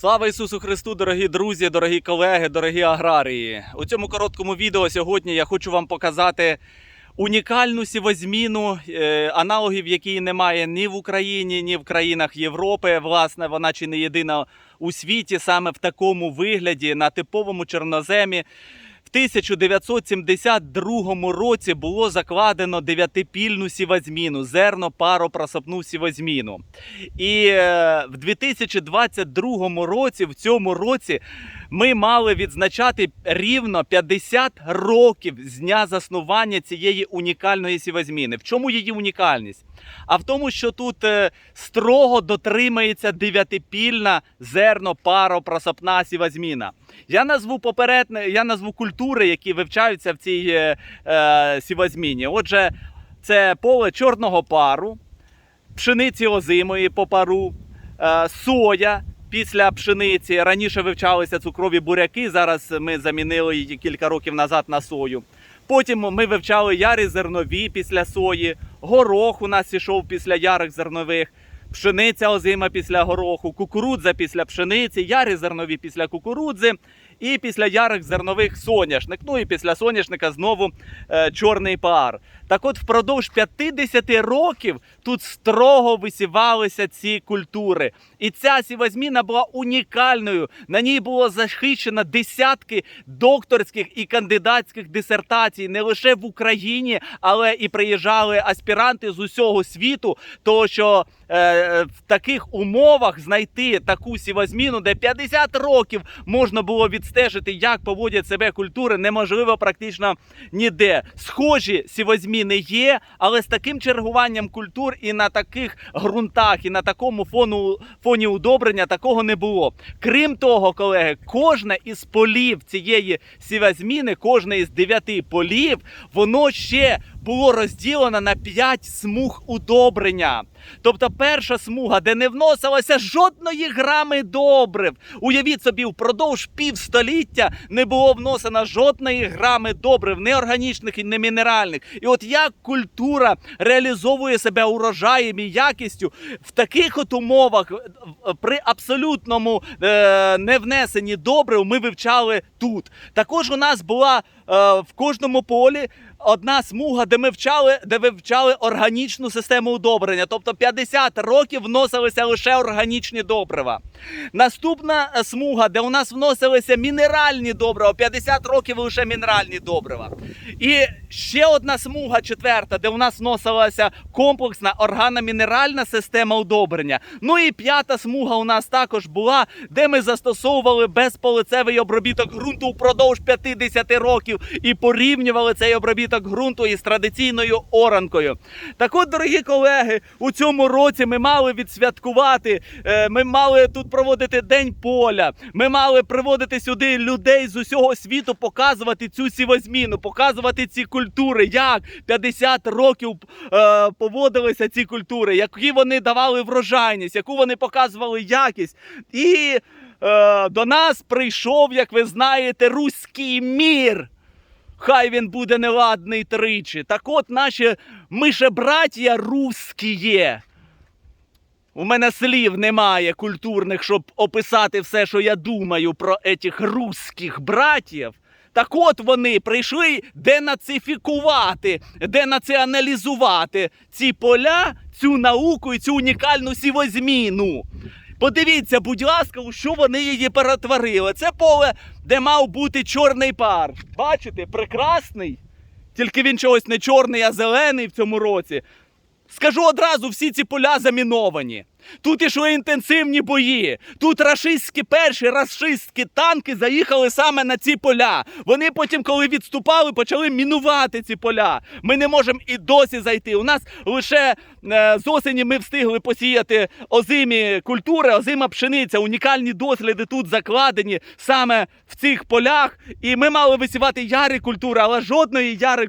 Слава Ісусу Христу, дорогі друзі, дорогі колеги, дорогі аграрії. У цьому короткому відео сьогодні я хочу вам показати унікальну сівозміну, е, аналогів якій немає ні в Україні, ні в країнах Європи. Власне, вона чи не єдина у світі саме в такому вигляді на типовому чорноземі. В 1972 році було закладено дев'ятипільну сівозміну, зерно паропросапну сівозміну. І е, в 2022 році, в цьому році, ми мали відзначати рівно 50 років з дня заснування цієї унікальної сівозміни. В чому її унікальність? А в тому, що тут е, строго дотримується дев'ятипільна зерно паропросапна сівозміна. Я назву попередне, я назву культури, які вивчаються в цій е, е, сівозміні. Отже, це поле чорного пару, пшениці озимої по пару, е, соя після пшениці. Раніше вивчалися цукрові буряки. Зараз ми замінили її кілька років назад на сою. Потім ми вивчали ярі зернові після сої, горох у нас ішов після ярих зернових, пшениця озима після гороху, кукурудза після пшениці, ярі зернові після кукурудзи і після ярих зернових соняшник. Ну і після соняшника знову е, чорний пар. Так от впродовж 50 років тут строго висівалися ці культури. І ця сівозміна була унікальною. На ній було захищено десятки докторських і кандидатських дисертацій не лише в Україні, але і приїжджали аспіранти з усього світу. Тому що е, в таких умовах знайти таку сівозміну, де 50 років можна було відстежити, як поводять себе культури, неможливо практично ніде. Схожі сівозміни є, але з таким чергуванням культур і на таких ґрунтах, і на такому фону фоні удобрення такого не було. Крім того, колеги, кожне із полів цієї сівозміни, кожне із дев'яти полів, воно ще було розділено на 5 смуг удобрення. Тобто перша смуга, де не вносилося жодної грами добрив. Уявіть собі, впродовж півстоліття не було вносено жодної грами добрив, не органічних і не мінеральних. І от як культура реалізовує себе урожаєм і якістю в таких от умовах, при абсолютному е, невнесенні добрив, ми вивчали тут. Також у нас була е, в кожному полі одна смуга, де ми вчали, де вивчали органічну систему удобрення. Тобто 50 років вносилися лише органічні добрива. Наступна е, смуга, де у нас вносилися мінеральні добрива, 50 років лише мінеральні добрива. І ще одна смуга, четверта, де у нас вносилася комплексна органомінеральна система удобрення. Ну і п'ята смуга у нас також була, де ми застосовували безполицевий обробіток ґрунту впродовж 50 років і порівнювали цей обробіток ґрунту із традиційною оранкою. Так от, дорогі колеги, у цьому році ми мали відсвяткувати, е, ми мали тут проводити День поля. Ми мали приводити сюди людей з усього світу, показувати цю сівозміну, показувати ці культури, як 50 років е, поводилися ці культури, які вони давали врожайність, яку вони показували якість. І е, до нас прийшов, як ви знаєте, руський мір. Хай він буде неладний тричі. Так от наші мишебраття русські є. У мене слів немає культурних, щоб описати все, що я думаю про етих русських братів. Так от вони прийшли денацифікувати, денаціоналізувати ці поля, цю науку і цю унікальну сівозміну. Подивіться, будь ласка, у що вони її перетворили. Це поле, де мав бути чорний пар. Бачите, прекрасний. Тільки він чогось не чорний, а зелений в цьому році. Скажу одразу, всі ці поля заміновані. Тут ішли інтенсивні бої. Тут рашистські перші рашистські танки заїхали саме на ці поля. Вони потім, коли відступали, почали мінувати ці поля. Ми не можемо і досі зайти. У нас лише е, з осені ми встигли посіяти озимі культури, озима пшениця. Унікальні досліди тут закладені саме в цих полях. І ми мали висівати ярі культури, але жодної яри,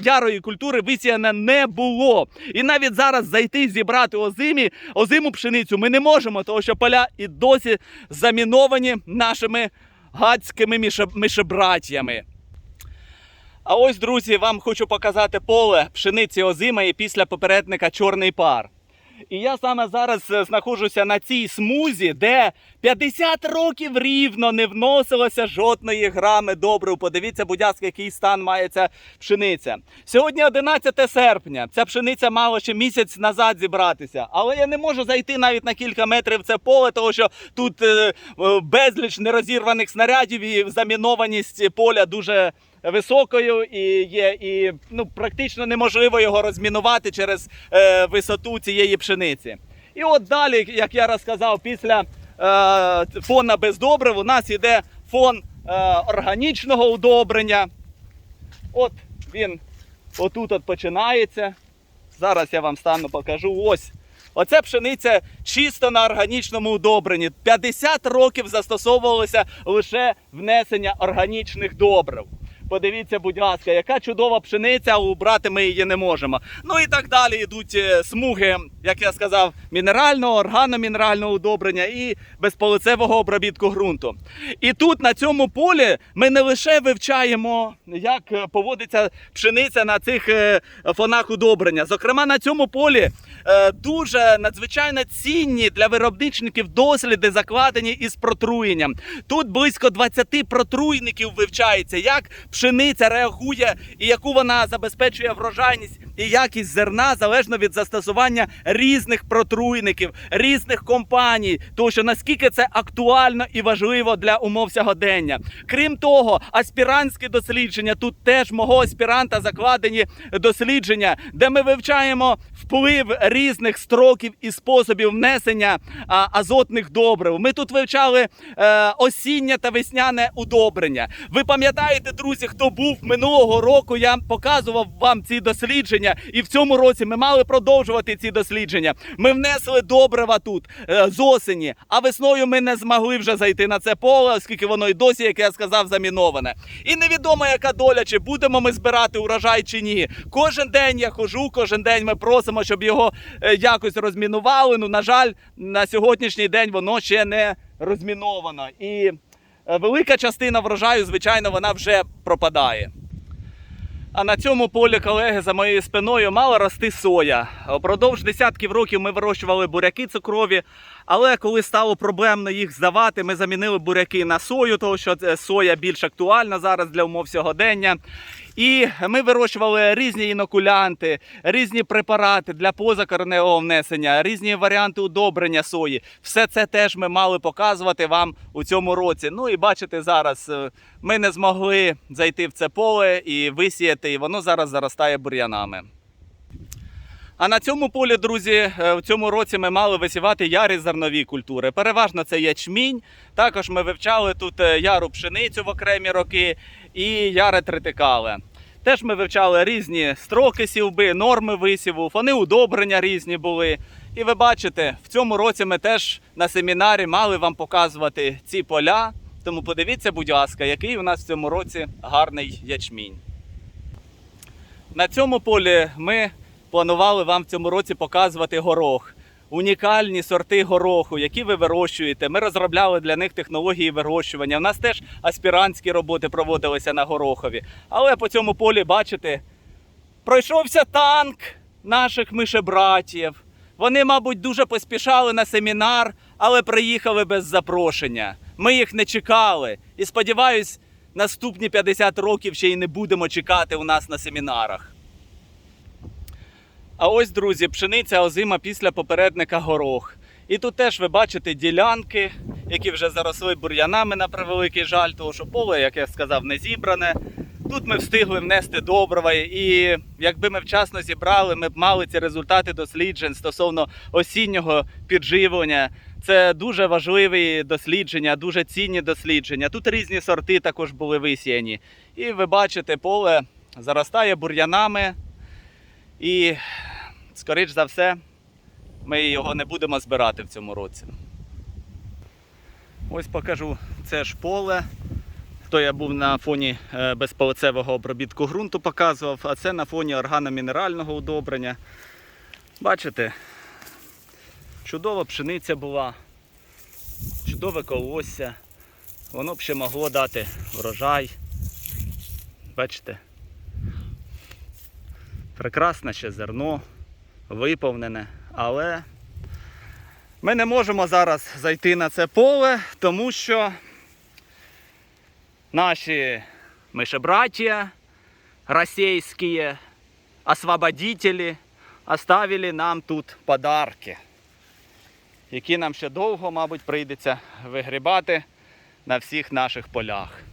ярої культури висіяно не було. І навіть зараз зайти зібрати озимі, озиму пшеницю ми не можемо, тому що поля і досі заміновані нашими гадськими мішебратьями. А ось, друзі, вам хочу показати поле пшениці озима і після попередника чорний пар. І я саме зараз е, знаходжуся на цій смузі, де 50 років рівно не вносилося жодної грами добрив. Подивіться, будь ласка, який стан має ця пшениця. Сьогодні 11 серпня. Ця пшениця мала ще місяць назад зібратися. Але я не можу зайти навіть на кілька метрів в це поле, тому що тут е, безліч нерозірваних снарядів і замінованість поля дуже високою і є і ну практично неможливо його розмінувати через е, висоту цієї пшениці. І от далі, як я розказав, після е, фона без добрив у нас йде фон е, органічного удобрення. От він отут от починається. Зараз я вам стану покажу. Ось. Оце пшениця чисто на органічному удобренні. 50 років застосовувалося лише внесення органічних добрив. Подивіться, будь ласка, яка чудова пшениця, убрати ми її не можемо. Ну і так далі йдуть е, смуги, як я сказав, мінерального, органомінерального удобрення і безполицевого обробітку ґрунту. І тут на цьому полі ми не лише вивчаємо, як е, поводиться пшениця на цих е, фонах удобрення. Зокрема, на цьому полі дуже надзвичайно цінні для виробничників досліди закладені із протруєнням. Тут близько 20 протруйників вивчається, як пшениця реагує і яку вона забезпечує врожайність і якість зерна залежно від застосування різних протруйників, різних компаній, тому що наскільки це актуально і важливо для умов сьогодення. Крім того, аспірантські дослідження тут теж мого аспіранта закладені дослідження, де ми вивчаємо вплив різних строків і способів внесення а, азотних добрив. Ми тут вивчали е, осіннє та весняне удобрення. Ви пам'ятаєте, друзі, хто був минулого року? Я показував вам ці дослідження, і в цьому році ми мали продовжувати ці дослідження. Ми внесли добрива тут е, з осені, а весною ми не змогли вже зайти на це поле, оскільки воно і досі, як я сказав, заміноване. І невідомо, яка доля, чи будемо ми збирати урожай чи ні. Кожен день я хожу, кожен день ми просимо, щоб його е, якось розмінували. Ну, на жаль, на сьогоднішній день воно ще не розміновано. І велика частина врожаю, звичайно, вона вже пропадає. А на цьому полі, колеги, за моєю спиною мала рости соя. Продовж десятків років ми вирощували буряки цукрові, але коли стало проблемно їх здавати, ми замінили буряки на сою, тому що соя більш актуальна зараз для умов сьогодення. І ми вирощували різні інокулянти, різні препарати для позакореневого внесення, різні варіанти удобрення сої. Все це теж ми мали показувати вам у цьому році. Ну і бачите, зараз е, ми не змогли зайти в це поле і висіяти, і воно зараз заростає бур'янами. А на цьому полі, друзі, е, в цьому році ми мали висівати ярі зернові культури. Переважно це ячмінь. Також ми вивчали тут е, яру пшеницю в окремі роки і яри тритикали. Теж ми вивчали різні строки сівби, норми висіву, фони удобрення різні були. І ви бачите, в цьому році ми теж на семінарі мали вам показувати ці поля. Тому подивіться, будь ласка, який у нас в цьому році гарний ячмінь. На цьому полі ми планували вам в цьому році показувати горох. Унікальні сорти гороху, які ви вирощуєте. Ми розробляли для них технології вирощування. У нас теж аспірантські роботи проводилися на горохові. Але по цьому полі, бачите, пройшовся танк наших мишебратів. Вони, мабуть, дуже поспішали на семінар, але приїхали без запрошення. Ми їх не чекали. І сподіваюсь, наступні 50 років ще й не будемо чекати у нас на семінарах. А ось, друзі, пшениця озима після попередника горох. І тут теж ви бачите ділянки, які вже заросли бур'янами на превеликий жаль, тому що поле, як я сказав, не зібране. Тут ми встигли внести добрива, і якби ми вчасно зібрали, ми б мали ці результати досліджень стосовно осіннього підживлення. Це дуже важливі дослідження, дуже цінні дослідження. Тут різні сорти також були висіяні. І ви бачите, поле заростає бур'янами. І, скоріш за все, ми його не будемо збирати в цьому році. Ось покажу це ж поле. То я був на фоні е, безполицевого обробітку ґрунту показував, а це на фоні органомінерального удобрення. Бачите, чудова пшениця була, чудове колосся. Воно б ще могло дати врожай. Бачите? Прекрасне ще зерно, виповнене, але Ми не можемо зараз зайти на це поле, тому що наші мишебратья російські освободителі оставили нам тут подарки, які нам ще довго, мабуть, прийдеться вигрібати на всіх наших полях.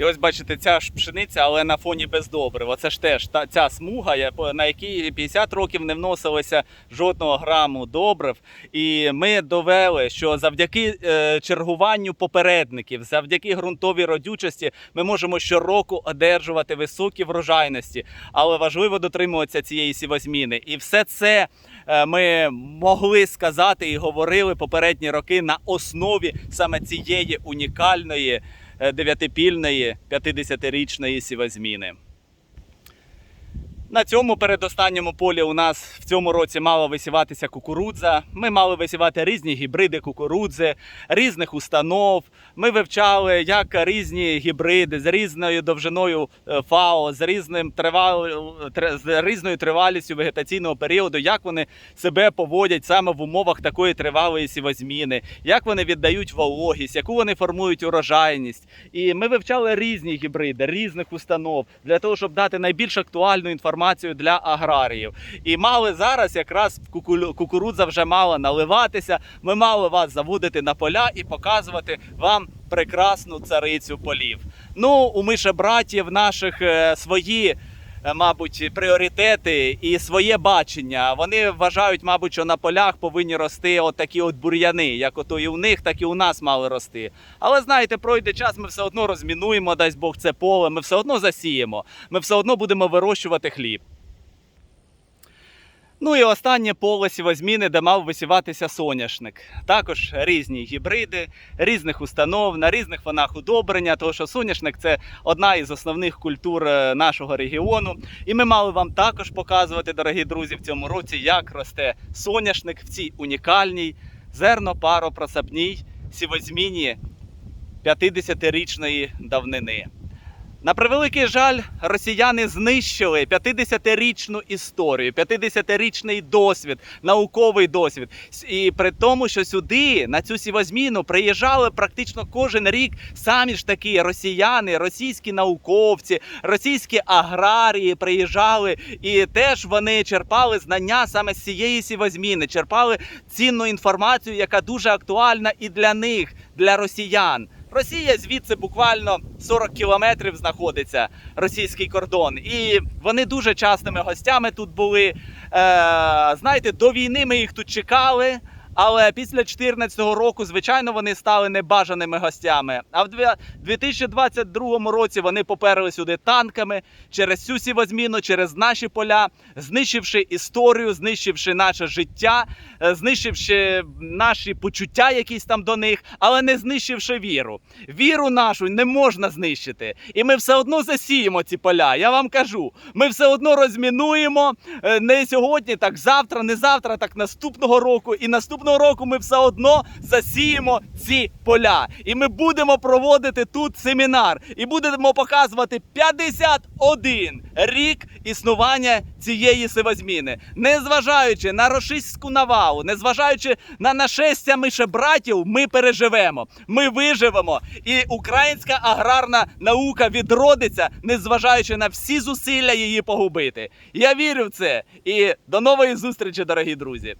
І ось бачите, ця ж пшениця, але на фоні без добрив. Оце ж теж та, ця смуга, на якій 50 років не вносилося жодного граму добрив. І ми довели, що завдяки е, чергуванню попередників, завдяки ґрунтовій родючості, ми можемо щороку одержувати високі врожайності. Але важливо дотримуватися цієї сівозміни. І все це е, ми могли сказати і говорили попередні роки на основі саме цієї унікальної дев'ятипільної 50-річної сівозміни. На цьому передостанньому полі у нас в цьому році мала висіватися кукурудза. Ми мали висівати різні гібриди кукурудзи, різних установ. Ми вивчали, як різні гібриди з різною довжиною е, ФАО, з різним тривал... з різною тривалістю вегетаційного періоду, як вони себе поводять саме в умовах такої тривалої сівозміни, як вони віддають вологість, яку вони формують урожайність. І ми вивчали різні гібриди, різних установ для того, щоб дати найбільш актуальну інформацію для аграріїв. І мали зараз якраз кукурудза вже мала наливатися. Ми мали вас заводити на поля і показувати вам прекрасну царицю полів. Ну, у мишебратів наших е, свої. Е, Мабуть, пріоритети і своє бачення. Вони вважають, мабуть, що на полях повинні рости от такі от бур'яни, як ото і у них, так і у нас мали рости. Але знаєте, пройде час, ми все одно розмінуємо, дасть Бог це поле, ми все одно засіємо, ми все одно будемо вирощувати хліб. Ну і останнє поле сівозміни, де мав висіватися соняшник. Також різні гібриди, різних установ, на різних фонах удобрення, тому що соняшник це одна із основних культур е, нашого регіону. І ми мали вам також показувати, дорогі друзі, в цьому році, як росте соняшник в цій унікальній зерно-паропросапній сівозміні 50-річної давнини. На превеликий жаль, росіяни знищили 50-річну історію, 50-річний досвід, науковий досвід. І при тому, що сюди, на цю сівозміну, приїжджали практично кожен рік самі ж такі росіяни, російські науковці, російські аграрії приїжджали, і теж вони черпали знання саме з цієї сівозміни, черпали цінну інформацію, яка дуже актуальна і для них, для росіян. Росія звідси буквально 40 кілометрів знаходиться російський кордон, і вони дуже частими гостями тут були. Е, знаєте, до війни ми їх тут чекали. Але після 2014 року, звичайно, вони стали небажаними гостями. А в дві- 2022 році вони поперли сюди танками через цю сівозміну, через наші поля, знищивши історію, знищивши наше життя, е, знищивши наші почуття, якісь там до них, але не знищивши віру. Віру нашу не можна знищити. І ми все одно засіємо ці поля. Я вам кажу, ми все одно розмінуємо е, не сьогодні, так завтра, не завтра, так наступного року. І наступного року ми все одно засіємо ці поля. І ми будемо проводити тут семінар і будемо показувати 51 рік існування цієї сивозміни, незважаючи на рашистську навалу, незважаючи на нашестя мишебратів, ми переживемо, ми виживемо, і українська аграрна наука відродиться, незважаючи на всі зусилля її погубити. Я вірю в це. І до нової зустрічі, дорогі друзі.